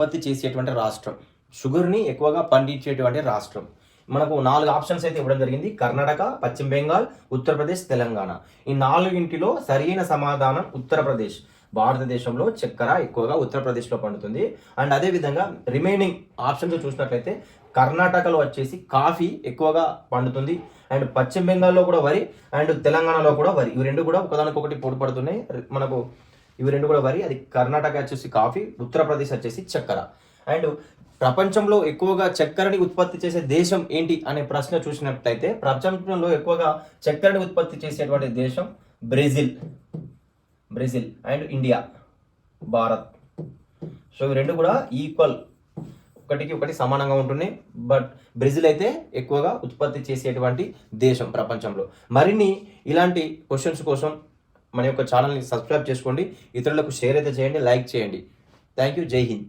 ఉత్పత్తి చేసేటువంటి రాష్ట్రం. షుగర్ని ఎక్కువగా పండించేటువంటి రాష్ట్రం. మనకు నాలుగు ఆప్షన్స్ అయితే ఇవ్వడం జరిగింది. కర్ణాటక పశ్చిమ బెంగాల్ ఉత్తరప్రదేశ్ తెలంగాణ. ఈ నాలుగింటిలో సరైన సమాధానం ఉత్తరప్రదేశ్. భారతదేశంలో చక్కెర ఎక్కువగా ఉత్తరప్రదేశ్లో పండుతుంది. అండ్ అదేవిధంగా రిమైనింగ్ ఆప్షన్స్ చూసినట్లయితే కర్ణాటకలో వచ్చేసి కాఫీ ఎక్కువగా పండుతుంది. అండ్ పశ్చిమ బెంగాల్లో కూడా వరి అండ్ తెలంగాణలో కూడా వరి. ఇవి రెండు కూడా ఒకదానికొకటి పోటీ పడుతున్నాయి మనకు ఇవి రెండు కూడా వరి అది కర్ణాటక వచ్చేసి కాఫీ ఉత్తరప్రదేశ్ వచ్చేసి చక్కెర. అండ్ ప్రపంచంలో ఎక్కువగా చక్కెరని ఉత్పత్తి చేసే దేశం ఏంటి అనే ప్రశ్న చూసినట్లయితే ప్రపంచంలో ఎక్కువగా చక్కెరని ఉత్పత్తి చేసేటువంటి దేశం Brazil. Brazil and India. Bharat. So ఇవి రెండు కూడా ఈక్వల్. ఒకటికి ఒకటి సమానంగా ఉంటున్నాయి. బట్ బ్రెజిల్ అయితే ఎక్కువగా ఉత్పత్తి చేసేటువంటి దేశం ప్రపంచంలో. మరిన్ని ఇలాంటి క్వశ్చన్స్ కోసం మన యొక్క ఛానల్ని సబ్స్క్రైబ్ చేసుకోండి. ఇతరులకు షేర్ అయితే చేయండి. లైక్ చేయండి. థ్యాంక్ యూ జై హింద్